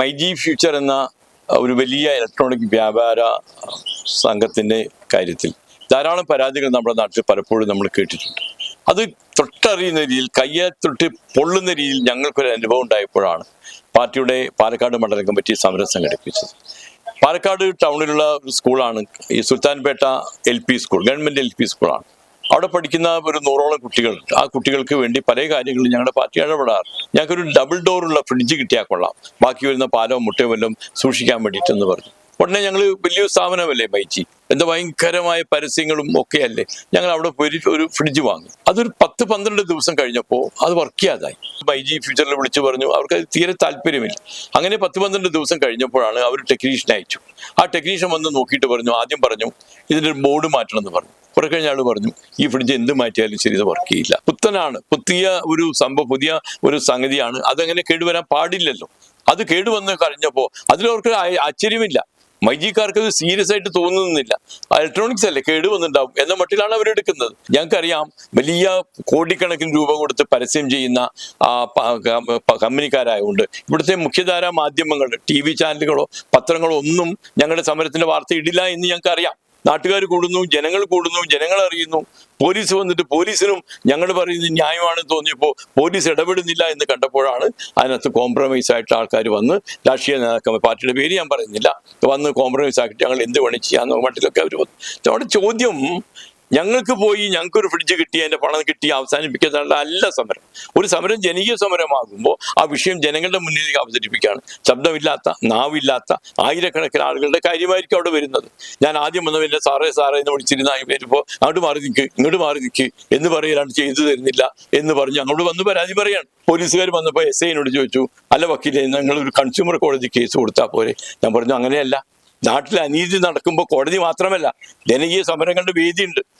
MyG future എന്ന ഒരു വലിയ ഇലക്ട്രോണിക് വ്യാപാര സംഘത്തിന്റെ കാര്യത്തിൽ ധാരാളം പരാതികൾ നമ്മുടെ നാട്ടിൽ പലപ്പോഴും നമ്മൾ കേട്ടിട്ടുണ്ട്. അത് തൊട്ടറിയുന്ന രീതിയിൽ കയ്യെ തൊട്ട് പൊള്ളുന്ന രീതിയിൽ ഞങ്ങൾക്കൊരു അനുഭവം ഉണ്ടായപ്പോഴാണ് പാർട്ടിയുടെ പാലക്കാട് മണ്ഡലം കമ്മിറ്റി സമരം സംഘടിപ്പിച്ചത്. പാലക്കാട് ടൗണിലുള്ള ഒരു സ്കൂളാണ് ഈ Sultanpetta L P school government L P സ്കൂളാണ്. അവിടെ പഠിക്കുന്ന ഒരു നൂറോളം കുട്ടികൾ ആ കുട്ടികൾക്ക് വേണ്ടി പല കാര്യങ്ങളും ഞങ്ങളുടെ പാർട്ടി ഇടപെടാറ്. ഞങ്ങൾക്കൊരു ഡബിൾ ഡോറുള്ള ഫ്രിഡ്ജ് കിട്ടിയാൽ കൊള്ളാം. ബാക്കി വരുന്ന പാലോ മുട്ടയോ വല്ലതും സൂക്ഷിക്കാൻ വേണ്ടിയിട്ടെന്ന് പറഞ്ഞു. ഉടനെ ഞങ്ങൾ വലിയ സ്ഥാപനമല്ലേ ബൈച്ചി എന്താ ഭയങ്കരമായ പരസ്യങ്ങളും ഒക്കെ അല്ലേ ഞങ്ങൾ അവിടെ പോയി ഒരു ഫ്രിഡ്ജ് വാങ്ങി. അതൊരു പത്ത് പന്ത്രണ്ട് ദിവസം കഴിഞ്ഞപ്പോൾ അത് വർക്ക് ചെയ്യാതായി. ബൈജി ഫ്യൂച്ചറിൽ വിളിച്ചു പറഞ്ഞു അവർക്ക് അത് തീരെ താല്പര്യമില്ല. അങ്ങനെ പത്ത് പന്ത്രണ്ട് ദിവസം കഴിഞ്ഞപ്പോഴാണ് അവർ ടെക്നീഷ്യനെ അയച്ചു. ആ ടെക്നീഷ്യൻ വന്ന് നോക്കിയിട്ട് പറഞ്ഞു ആദ്യം പറഞ്ഞു ഇതിന്റെ ഒരു ബോർഡ് മാറ്റണം എന്ന് പറഞ്ഞു. കുറെ കഴിഞ്ഞ ആൾ പറഞ്ഞു ഈ ഫ്രിഡ്ജ് എന്ത് മാറ്റിയാലും ശരി ഇത് വർക്ക് ചെയ്യില്ല. പുത്തനാണ് പുതിയ ഒരു സംഭവം പുതിയ ഒരു സംഗതിയാണ്. അതങ്ങനെ കേടുവരാൻ പാടില്ലല്ലോ. അത് കേടുവന്ന് കഴിഞ്ഞപ്പോ അതിലവർക്ക് ആശ്ചര്യമില്ല. മൈജിക്കാർക്ക് അത് സീരിയസ് ആയിട്ട് തോന്നുന്നില്ല. ഇലക്ട്രോണിക്സ് അല്ലേ കേടുവന്നുണ്ടാവും എന്ന മട്ടിലാണ് അവരെടുക്കുന്നത് ഞങ്ങൾക്കറിയാം വലിയ കോടിക്കണക്കിന് രൂപ കൊടുത്ത് പരസ്യം ചെയ്യുന്ന കമ്പനിക്കാരായതുകൊണ്ട് ഇവിടുത്തെ മുഖ്യധാരാ മാധ്യമങ്ങൾ ടി വി ചാനലുകളോ പത്രങ്ങളോ ഒന്നും ഞങ്ങളുടെ സമരത്തിന്റെ വാർത്ത ഇടില്ല എന്ന് ഞങ്ങൾക്ക് അറിയാം നാട്ടുകാർ കൂടുന്നു ജനങ്ങൾ കൂടുന്നു ജനങ്ങൾ അറിയുന്നു. പോലീസ് വന്നിട്ട് പോലീസിനും ഞങ്ങൾ പറയുന്നത് ന്യായമാണ് തോന്നിയപ്പോൾ പോലീസ് ഇടപെടുന്നില്ല എന്ന് കണ്ടപ്പോഴാണ് അതിനകത്ത് കോംപ്രമൈസ് ആയിട്ട് ആൾക്കാർ വന്ന് രാഷ്ട്രീയ നേതാക്കന്മാർ പാർട്ടിയുടെ പേര് ഞാൻ പറയുന്നില്ല. വന്ന് കോംപ്രമൈസ് ആക്കിയിട്ട് ഞങ്ങൾ എന്ത് വേണം ചെയ്യാന്ന് മട്ടിലൊക്കെ അവർ വന്നു. ചോദ്യം ഞങ്ങൾക്ക് പോയി ഞങ്ങൾക്ക് ഒരു ഫ്രിഡ്ജ് കിട്ടി അതിന്റെ പണം കിട്ടി അവസാനിപ്പിക്കാനുള്ള അല്ല സമരം. ഒരു സമരം ജനകീയ സമരമാകുമ്പോൾ ആ വിഷയം ജനങ്ങളുടെ മുന്നിലേക്ക് അവതരിപ്പിക്കുകയാണ്. ശബ്ദമില്ലാത്ത നാവില്ലാത്ത ആയിരക്കണക്കിന് ആളുകളുടെ കാര്യമായിരിക്കും അവിടെ വരുന്നത്. ഞാൻ ആദ്യം വന്നവന്റെ സാറേ സാറേ എന്ന് വിളിച്ചിരുന്ന ആ വരുമ്പോൾ അങ്ങോട്ട് മാറി നിൽക്ക് ഇങ്ങോട്ട് മാറി നിൽക്ക് എന്ന് പറയലാണ് ചെയ്തു തരുന്നില്ല എന്ന് പറഞ്ഞ് അങ്ങോട്ട് വന്ന് പരാതി പറയാണ് പോലീസുകാർ വന്നപ്പോൾ എസ് ഐനോട് ചോദിച്ചു അല്ല വക്കീലെ നിങ്ങൾ ഒരു കൺസ്യൂമർ കോടതി കേസ് കൊടുത്താൽ പോരെ? ഞാൻ പറഞ്ഞു അങ്ങനെയല്ല. നാട്ടിൽ അനീതി നടക്കുമ്പോൾ കോടതി മാത്രമല്ല ജനകീയ സമരങ്ങളുടെ വേദിയുണ്ട്.